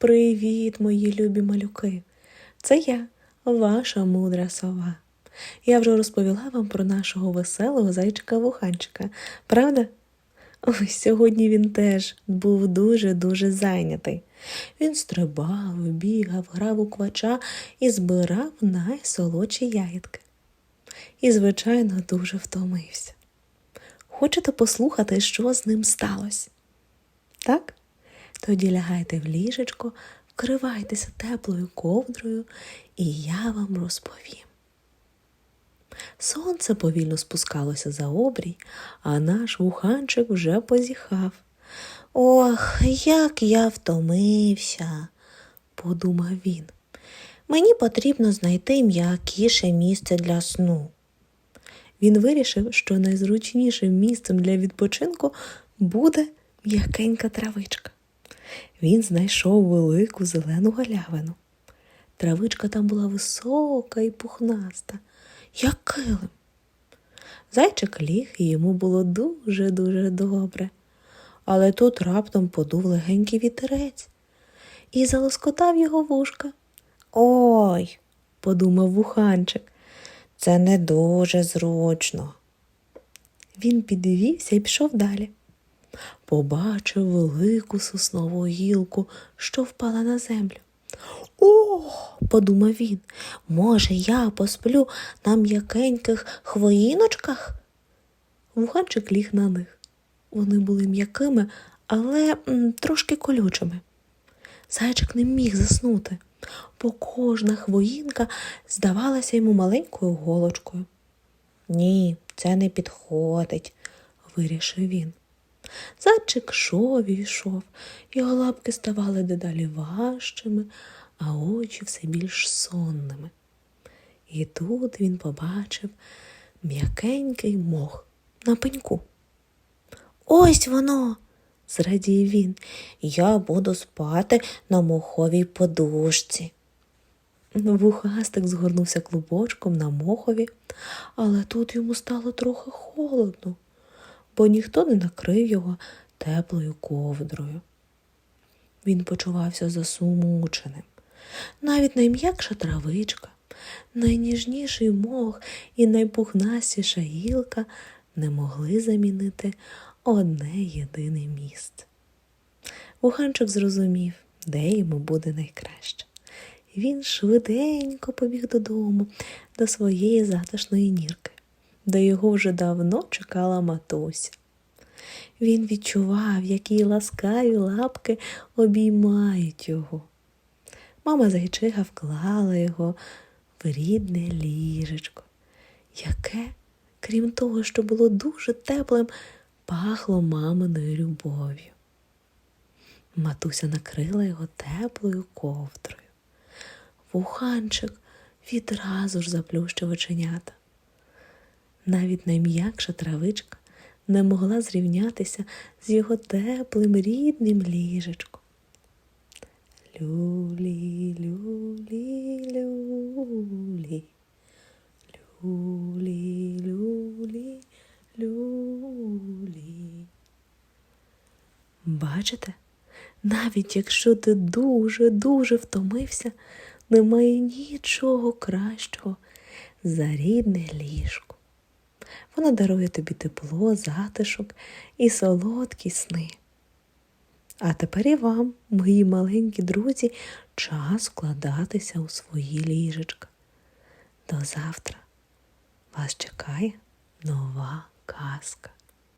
Привіт, мої любі малюки! Це я, ваша мудра сова. Я вже розповіла вам про нашого веселого зайчика-вуханчика, правда? Ой, сьогодні він теж був дуже-дуже зайнятий. Він стрибав, бігав, грав у квача і збирав найсолодші ягідки. І, звичайно, дуже втомився. Хочете послухати, що з ним сталося? Так? Тоді лягайте в ліжечко, вкривайтеся теплою ковдрою, і я вам розповім. Сонце повільно спускалося за обрій, а наш вуханчик вже позіхав. Ох, як я втомився, подумав він. Мені потрібно знайти м'якіше місце для сну. Він вирішив, що найзручнішим місцем для відпочинку буде м'якенька травичка. Він знайшов велику зелену галявину. Травичка там була висока і пухнаста, як килим. Зайчик ліг і йому було дуже-дуже добре. Але тут раптом подув легенький вітерець і залоскотав його вушка. Ой, подумав вуханчик, це не дуже зручно. Він підвівся і пішов далі. Побачив велику соснову гілку, що впала на землю. О, подумав він, може, я посплю на м'якеньких хвоїночках? Вуханчик ліг на них. Вони були м'якими, але м, трошки колючими. Зайчик не міг заснути, бо кожна хвоїнка здавалася йому маленькою голочкою. Ні, це не підходить, вирішив він. Зайчик йшов і йшов, його лапки ставали дедалі важчими, а очі все більш сонними. І тут він побачив м'якенький мох на пеньку. Ось воно, зрадів він. Я буду спати на моховій подушці. Вухастик згорнувся клубочком на мохові, але тут йому стало трохи холодно, бо ніхто не накрив його теплою ковдрою. Він почувався засумученим. Навіть найм'якша травичка, найніжніший мох і найпухнастіша гілка не могли замінити одне єдине місце. Вуханчик зрозумів, де йому буде найкраще. Він швиденько побіг додому, до своєї затишної нірки, де його вже давно чекала матуся. Він відчував, які ласкаві лапки обіймають його. Мама зайчиха вклала його в рідне ліжечко, яке, крім того, що було дуже теплим, пахло маминою любов'ю. Матуся накрила його теплою ковдрою. Вуханчик відразу ж заплющив оченята. Навіть найм'якша травичка не могла зрівнятися з його теплим рідним ліжечком. Люлі, люлі, люлі, люлі, люлі, люлі. Бачите, навіть якщо ти дуже-дуже втомився, немає нічого кращого за рідне ліжко. Воно дарує тобі тепло, затишок і солодкі сни. А тепер і вам, мої маленькі друзі, час вкладатися у свої ліжечка. До завтра вас чекає нова казка.